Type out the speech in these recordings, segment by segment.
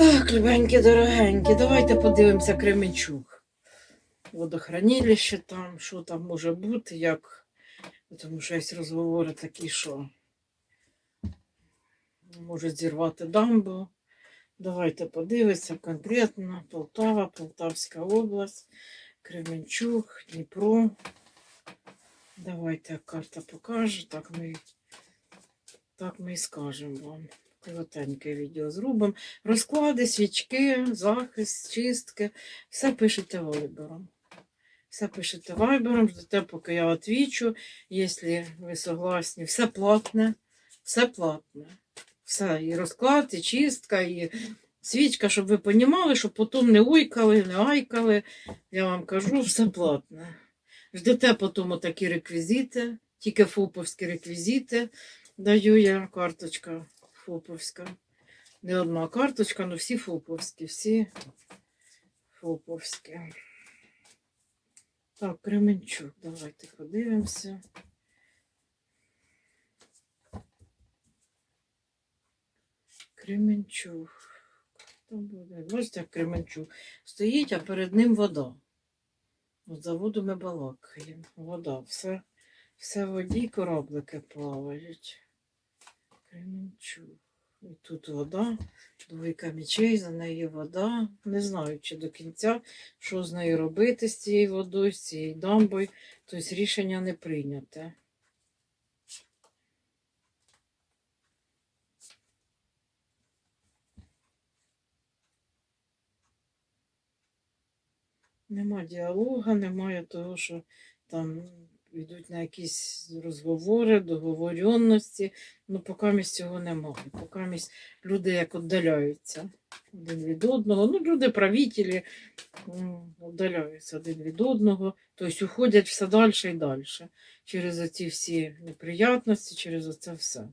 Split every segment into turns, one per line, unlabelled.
Так, любенькі, дорогенькі, давайте подивимося Кременчук. Водохранилище там, що там може бути, як. Тому що є розговори такі, що можуть зірвати дамбу. Давайте подивимося конкретно. Полтава, Полтавська область, Кременчук, Дніпро. Давайте як карта покаже, так ми, так ми і скажемо вам. Коротеньке відео зробимо. Розклади, свічки, захист, чистки. Все пишете вайбером. Все пишете вайбером, ждете, поки я відвічу. Якщо ви согласні, все платне, все платне. Все, і розклад, і чистка, і свічка, щоб ви розуміли, щоб потім не уйкали, не айкали. Я вам кажу, все платне. Ждете потім такі реквізити, тільки фоповські реквізити. Даю я карточка фоповська. Не одна карточка, але всі фоповські, всі фоповські. Так, Кременчук, давайте подивимося. Кременчук. Хто буде? Бачите, як Кременчук. Стоїть, а перед ним вода. От за воду ми балакаємо. Вода. Все, все в воді кораблики плавають. І тут вода, двойка мечей, за нею вода. Не знаю, чи до кінця, що з нею робити з цією водою, з цією дамбою. Тобто рішення не прийняте. Нема діалога, немає того, що там йдуть на якісь розговори, договоренності. Ну, поки місць цього немає. Поки місць люди як віддаляються один від одного. Ну, люди правителі віддаляються один від одного, тобто уходять все далі і далі. Через оці всі неприятності, через оце все.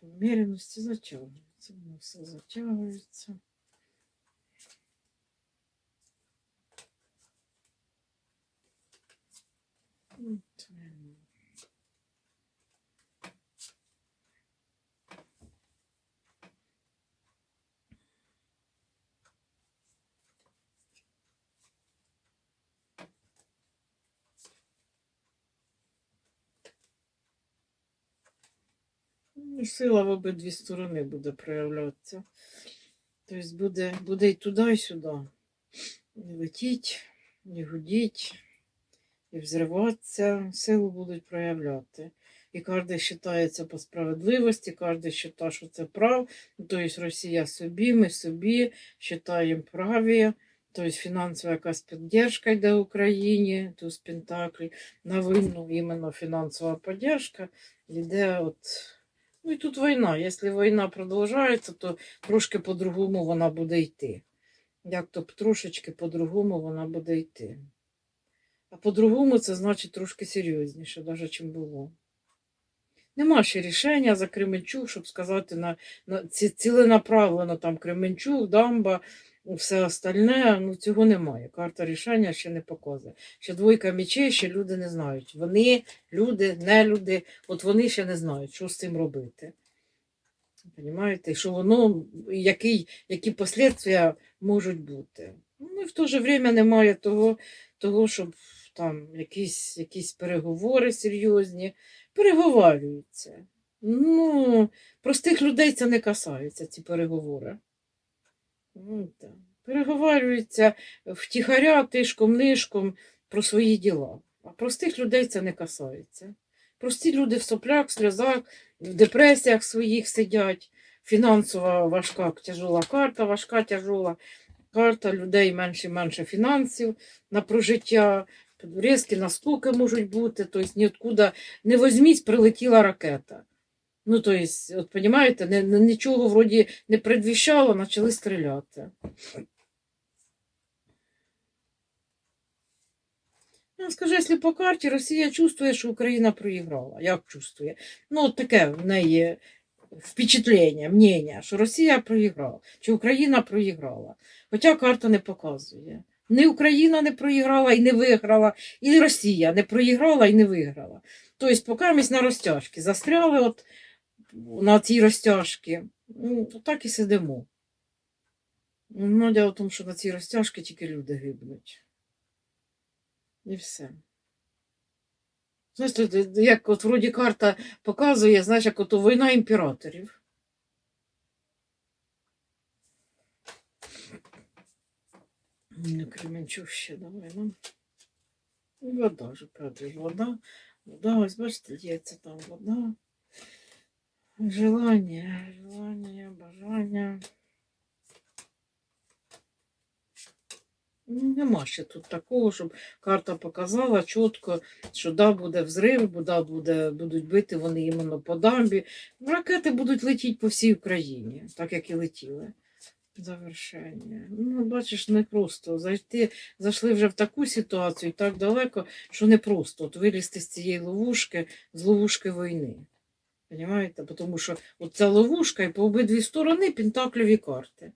Поміряності затягується, воно все затягується. Ем, Ну, Сила в обидві сторони буде проявлятися. Тобто буде, буде і туди, і сюди. І летіть, і гудіть, і взриватися. Силу будуть проявляти. І кожен вважається по справедливості, кожен вважає, що це прав. Тобто Росія собі, ми собі вважаємо праві. Тобто фінансова якась підтримка йде Україні, туз Пентаклі, на винну іменно фінансова підтримка йде от. Ну і тут війна. Якщо війна продовжується, то трошки по-другому вона буде йти. Як то трошечки по-другому вона буде йти. А по-другому це значить трошки серйозніше, навіть чим було. Нема ще рішення за Кременчук, щоб сказати на, на ці, ціленаправлено там Кременчук, дамба, все остальне. Ну цього немає. Карта рішення ще не показує. Ще двойка мечей, ще люди не знають. Вони, люди, не люди, от вони ще не знають, що з цим робити. Понимаєте, що воно, який, які послідствия можуть бути. Ну і в то же время немає того, того щоб там якісь, якісь переговори серйозні, переговарюються. Ну, простих людей це не касається, ці переговори. Ну, так. Переговарюються втіхаря, тишком, нишком про свої діла. А простих людей це не касається. Прості люди в соплях, сльозах, в депресіях своїх сидять. Фінансова важка, тяжола карта, важка, тяжола карта, людей менше і менше фінансів на прожиття, різкі наскоки можуть бути, тобто ніоткуда не возьміть, прилетіла ракета. Ну, тобто, от розумієте, нічого вроді не предвіщало, почали стріляти. Я скажу, якщо по карті Росія чувствує, що Україна проіграла. Як чувствує? Ну, от таке в неї впечатлення, мнення, що Росія проіграла, чи Україна проіграла. Хоча карта не показує. Ні Україна не проіграла і не виграла, і Росія не проіграла і не виграла. Тобто, поки ми на розтяжки застряли от на цій розтяжці, ну, так і сидимо. Ну, діло в тому, що на цій розтяжці тільки люди гибнуть. І все. Знаєш, як от вроді карта показує, знаєш, як от війна імператорів. Ну, ще давай нам. Вода ж, правда, вода. Вода, ось бачите, є там вода. Желання, желання, бажання. Ну, Нема ще тут такого, щоб карта показала чітко, що да, буде взрив, да, буде, будуть бити вони іменно по дамбі. Ракети будуть летіти по всій Україні, так як і летіли. Завершення. Ну, бачиш, не просто. Зайти, зайшли вже в таку ситуацію так далеко, що не просто от вилізти з цієї ловушки, з ловушки війни. Понимаєте? Тому що от ця ловушка і по обидві сторони пентаклеві карти.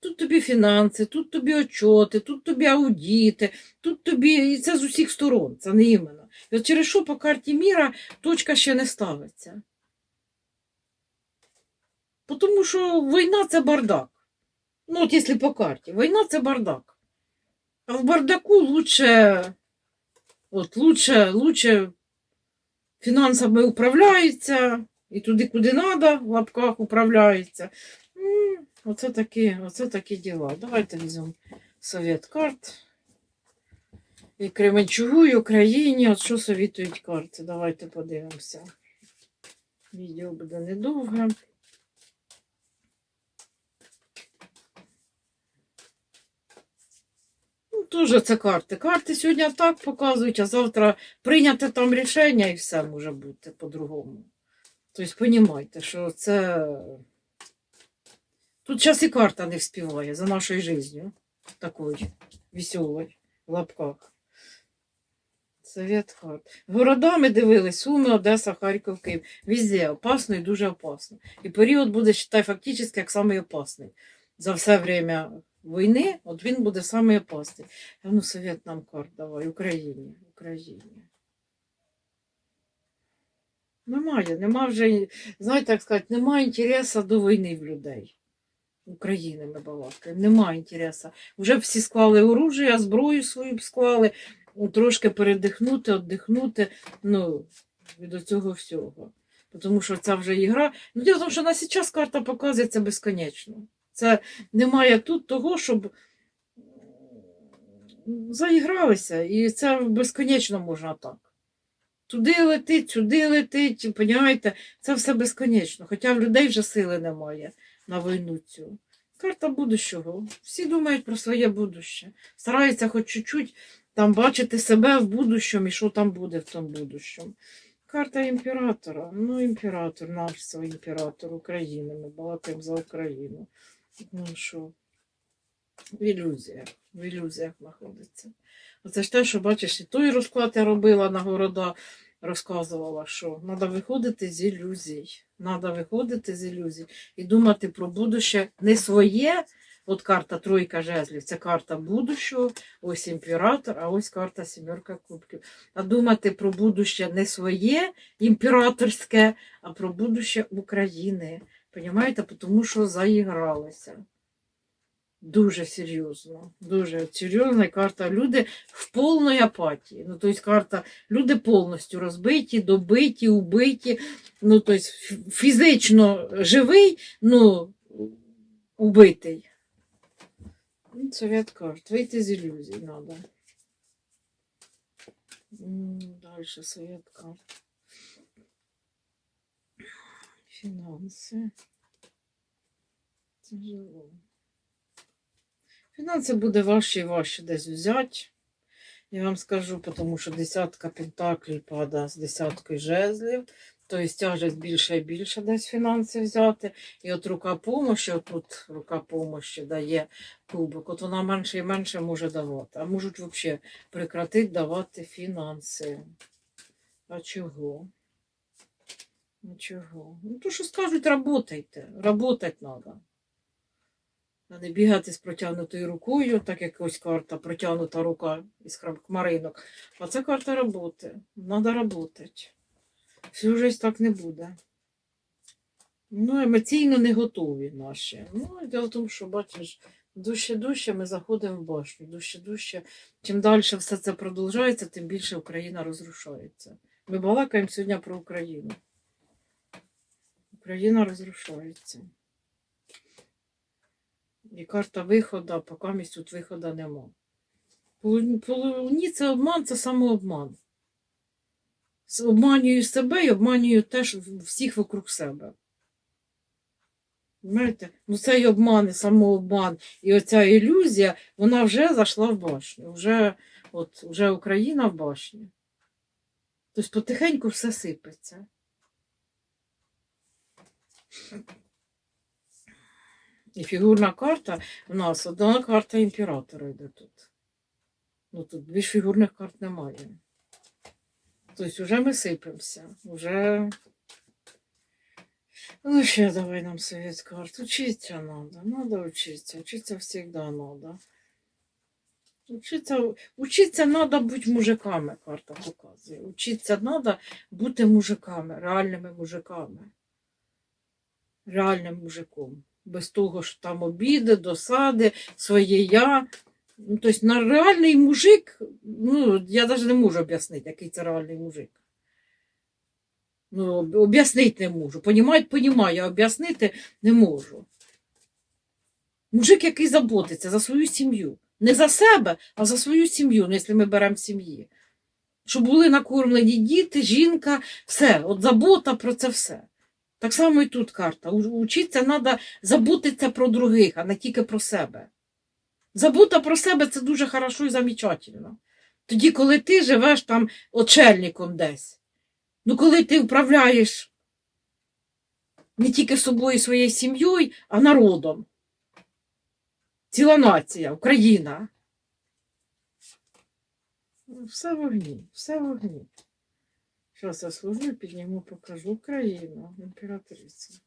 Тут тобі фінанси, тут тобі отчоти, тут тобі аудіти, тут тобі і це з усіх сторон, це не іменно. І от через що по карті міра точка ще не ставиться. Тому що війна це бардак. Ну, от якщо по карті, війна це бардак. А в бардаку лучше, от лучше, лучше фінансами управляється, і туди, куди треба, в лапках управляється. Оце такі, оце такі діла. Давайте візьмемо совет карт. І Кременчугу, і Україні. От що совітують карти? Давайте подивимося. Відео буде недовге. Теж це карти. Карти сьогодні так показують, а завтра прийняти там рішення і все може бути по-другому. Тобто, розумієте, що це. Тут час і карта не вспіває за нашою життю. Такою веселою в лапках. Совет карт. Городами дивились Суми, Одеса, Харків, Київ. Везде опасно і дуже опасно. І період буде, вважай, фактично, як самий опасний. За все время війни, от він буде самий опасний. А ну, совет нам карт давай, Україні, Україні. Немає, нема вже, знаєте, так сказати, немає інтересу до війни в людей. України ми балакаємо, немає інтересу. Вже всі склали оружие, зброю свою склали, трошки передихнути, віддихнути, ну, від цього всього. Тому що ця вже ігра. Ну, діло в тому, що на зараз карта показується безконечно. Це немає тут того, щоб заігралися, і це безконечно можна так. Туди летить, сюди летить, понімаєте, це все безконечно. Хоча в людей вже сили немає на війну цю. Карта будущого. Всі думають про своє будуще. Стараються хоч чуть-чуть там бачити себе в будущому і що там буде в тому будущому. Карта імператора. Ну, імператор, наш імператор України. Ми балакаємо за Україну. Ну що, в ілюзіях, в ілюзіях знаходиться. Оце ж те, що бачиш, і той розклад я робила на города, розказувала, що треба виходити з ілюзій. Треба виходити з ілюзій і думати про будуще не своє. От карта Тройка жезлів, це карта будущого, ось імператор, а ось карта сімерка кубків. А думати про будуще не своє імператорське, а про будуще України. Понімаєте? Тому що заігралися. Дуже серйозно, дуже серйозна карта. Люди в повній апатії. Ну, тобто карта, люди повністю розбиті, добиті, убиті. Ну, тобто фізично живий, ну убитий. Ну, Совет карт. Вийти з ілюзій треба. Далі совет карт. Фінанси. Тяжело. Фінанси буде важче і важче десь взяти. Я вам скажу, тому що десятка пентаклів падає з десяткою жезлів. Тобто тяжесть більше і більше десь фінанси взяти. І от рука помощі, отут рука помощі дає кубок, от вона менше і менше може давати. А можуть взагалі прекратити давати фінанси. А чого? А чого? Ну, то що скажуть, работайте. Работать треба. А не бігати з протягнутою рукою, так як ось карта, протягнута рука із хмаринок. А це карта роботи. Треба працювати. Всю життя так не буде. Ну, емоційно не готові наші. Ну, діло в тому, що, бачиш, Дужче дужче ми заходимо в башню. Дужче дужче. Чим далі все це продовжується, тим більше Україна розрушається. Ми балакаємо сьогодні про Україну. Україна розрушається. І карта виходу, поки місць тут виходу нема. Луні- це обман, це самообман. Обманюю себе і обманюю теж всіх вокруг себе. Знаєте? Ну цей обман і самообман, і оця ілюзія, вона вже зайшла в башню. Вже, от, вже Україна в башні. Тобто потихеньку все сипеться. І фігурна карта в нас одна карта імператора йде тут. Ну тут більш фігурних карт немає. Тобто вже ми сипемося. Вже. Ну, ще давай нам совет карт. Учиться надо. Надо учиться. Учиться всегда надо. Учиться, учиться надо бути мужиками, карта показує. Учиться надо бути мужиками, реальними мужиками. Реальним мужиком. Без того, що там обіди, досади, своє я. Ну, тобто, на реальний мужик, ну, я навіть не можу об'яснити, який це реальний мужик. Ну, об'яснити не можу. Понімають, понімаю, а об'яснити не можу. Мужик, який заботиться за свою сім'ю. Не за себе, а за свою сім'ю, ну, якщо ми беремо сім'ї. Щоб були накормлені діти, жінка, все. От забота про це все. Так само і тут карта. У- Учитися треба забутися про других, а не тільки про себе. Забота про себе це дуже хорошо і замечательно. Тоді, коли ти живеш там очельником десь. Ну, коли ти управляєш не тільки собою своєю сім'єю, а народом. Ціла нація, Україна. Все в огні, все в огні. Зараз я служу, підніму, покажу Україну, імператриця.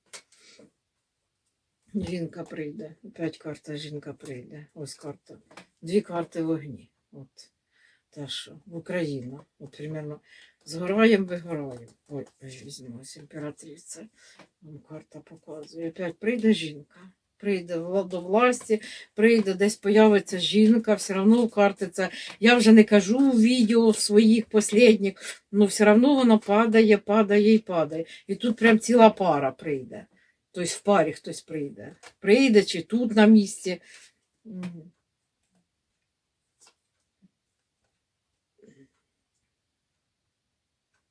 Жінка прийде. Опять карта жінка прийде. Ось карта. Дві карти вогні. От. Те, що в Україну. От примерно згораємо, вигораємо. Ой, візьмусь, імператриця. Вам карта показує. Опять прийде жінка. Прийде до власті, прийде, десь появиться жінка, все одно в карти це. Я вже не кажу у відео своїх послідніх, але все одно вона падає, падає і падає. І тут прям ціла пара прийде. Тобто в парі хтось прийде. Прийде чи тут на місці.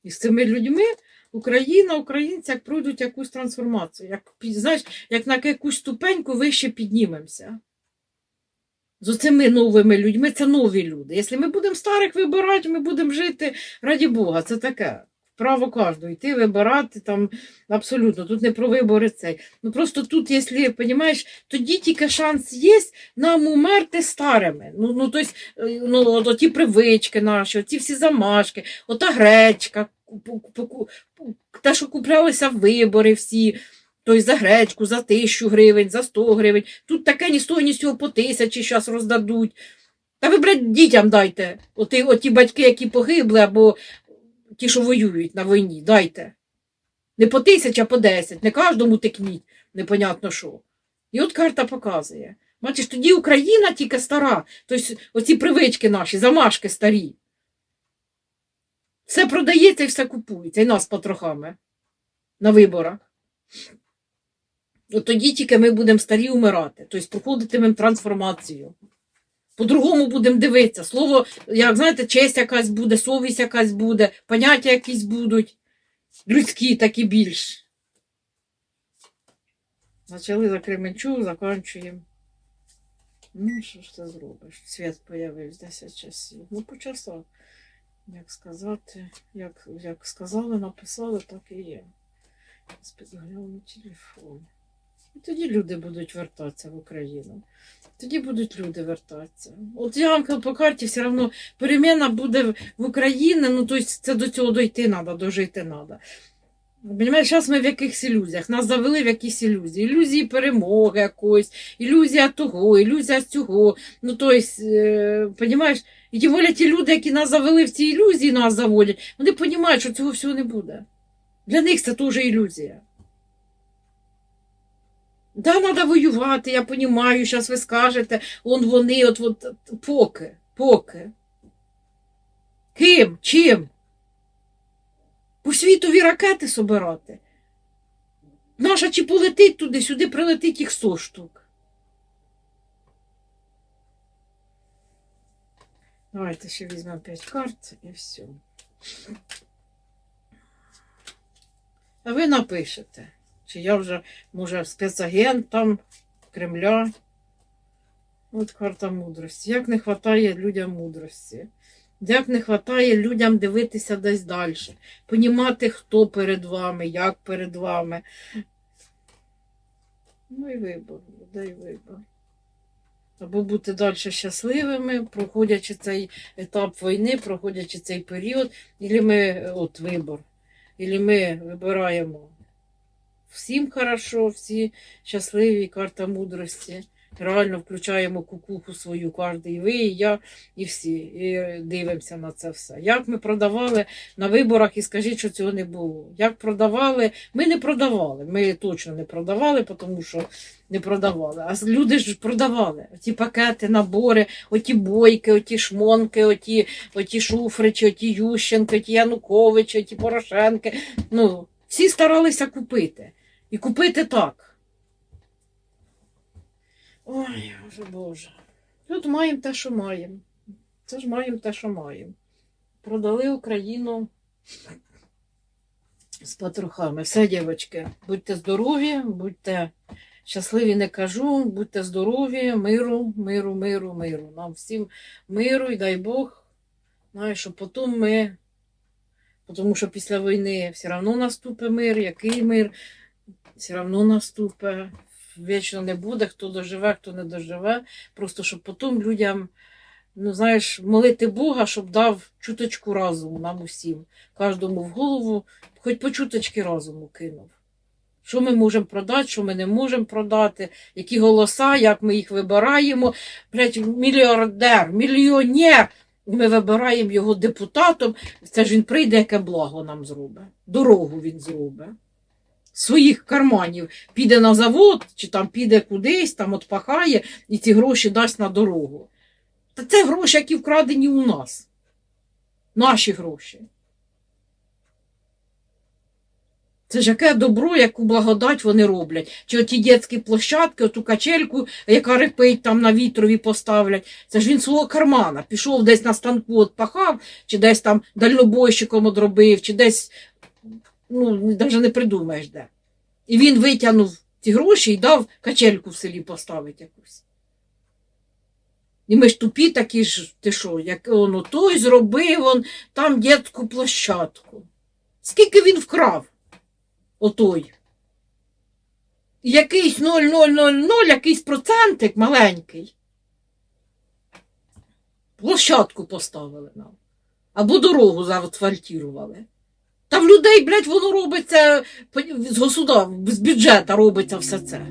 І з цими людьми Україна, українці як пройдуть якусь трансформацію. Як, знаєш, як на якусь ступеньку вище піднімемося. З оцими новими людьми це нові люди. Якщо ми будемо старих вибирати, ми будемо жити раді Бога. Це таке. Право кожного йти вибирати там абсолютно. Тут не про вибори цей. Ну просто тут, якщо розумієш, тоді тільки шанс є нам умерти старими. Ну, ну, тобто, ну, оті привички наші, оті всі замашки, ота гречка, те, що куплялися вибори всі. Тобто за гречку, за тисячу гривень, за 100 гривень. Тут таке ні з того, ні з цього по тисячі зараз роздадуть. Та ви, блядь, дітям дайте. Оті, оті батьки, які погибли, або ті, що воюють на війні, дайте. Не по тисячі, а по десять. Не кожному тикніть, непонятно що. І от карта показує. Бачиш, тоді Україна тільки стара. Тобто оці привички наші, замашки старі. Все продається і все купується, і нас потрохами на виборах. От тоді тільки ми будемо старі умирати, тобто проходитимемо трансформацію. По-другому будемо дивитися. Слово, як знаєте, честь якась буде, совість якась буде, поняття якісь будуть. Людські, так і більш. Почали за Кременчук, закінчуємо. Ну, що ж ти зробиш? Світ появився 10 часів. Ну, по часах. Як сказати, як, як сказали, написали, так і є. Спідгляну телефон. І тоді люди будуть вертатися в Україну. Тоді будуть люди вертатися. От я вам по карті все одно переміна буде в- Україні, ну тобто це до цього дойти треба, дожити треба. Понимаєш, зараз ми в якихось ілюзіях. Нас завели в якісь ілюзії. Ілюзії перемоги якоїсь, ілюзія того, ілюзія цього. Ну, тобто, е, і тим ті люди, які нас завели в ці ілюзії, нас заводять, вони розуміють, що цього всього не буде. Для них це теж ілюзія. Да, треба воювати, я розумію, зараз ви скажете, он вони, от, от поки, поки. Ким? Чим? По світові ракети собирати. Наша чи полетить туди, сюди прилетить їх 100 штук. Давайте ще візьмемо 5 карт і все. А ви напишете, чи я вже, може, спецагент Кремля. От карта мудрості. Як не вистачає людям мудрості. Як не вистачає людям дивитися десь далі, понімати, хто перед вами, як перед вами. Ну і вибор, і вибор. Або бути далі щасливими, проходячи цей етап війни, проходячи цей період, і ми, от вибор, і ми вибираємо всім хорошо, всі щасливі, карта мудрості. Реально включаємо кукуху свою кожен, і ви, і я, і всі. І дивимося на це все. Як ми продавали на виборах, і скажіть, що цього не було. Як продавали, ми не продавали. Ми точно не продавали, тому що не продавали. А люди ж продавали. Оті пакети, набори, оті бойки, оті шмонки, оті, оті Шуфричі, оті Ющенки, оті Януковичі, оті Порошенки. Ну, всі старалися купити. І купити так. Ой, боже Боже. Тут маємо те, що маємо. Це ж маємо те, що маємо. Продали Україну з патрухами. Все, дівчатки, будьте здорові, будьте щасливі, не кажу, будьте здорові, миру, миру, миру, миру. Нам всім миру і дай Бог, знаю, що потім ми, тому що після війни все одно наступить мир, який мир, все одно наступить. Вічно не буде, хто доживе, хто не доживе. Просто щоб потім людям, ну знаєш, молити Бога, щоб дав чуточку разуму нам усім, кожному в голову, хоч по чуточки розуму кинув. Що ми можемо продати, що ми не можемо продати, які голоса, як ми їх вибираємо. Блять, мільярдер, мільйонер. Ми вибираємо його депутатом. Це ж він прийде, яке благо нам зробить. Дорогу він зробить. Своїх карманів піде на завод, чи там піде кудись, там отпахає і ці гроші дасть на дорогу. Та це гроші, які вкрадені у нас. Наші гроші. Це ж яке добро, яку благодать вони роблять. Чи оті дітські площадки, оту качельку, яка репить там на вітрові поставлять. Це ж він свого кармана. Пішов десь на станку отпахав, чи десь там дальнобойщиком одробив, чи десь, ну, навіть не придумаєш де. І він витягнув ті гроші і дав качельку в селі поставити якусь. І ми ж тупі такі ж, ти що, як он той зробив он там дітську площадку. Скільки він вкрав? Отой. Якийсь 0,000, якийсь процентик маленький. Площадку поставили нам. Або дорогу заасфальтували. Та в людей, блядь, воно робиться з государства, з бюджету робиться все це.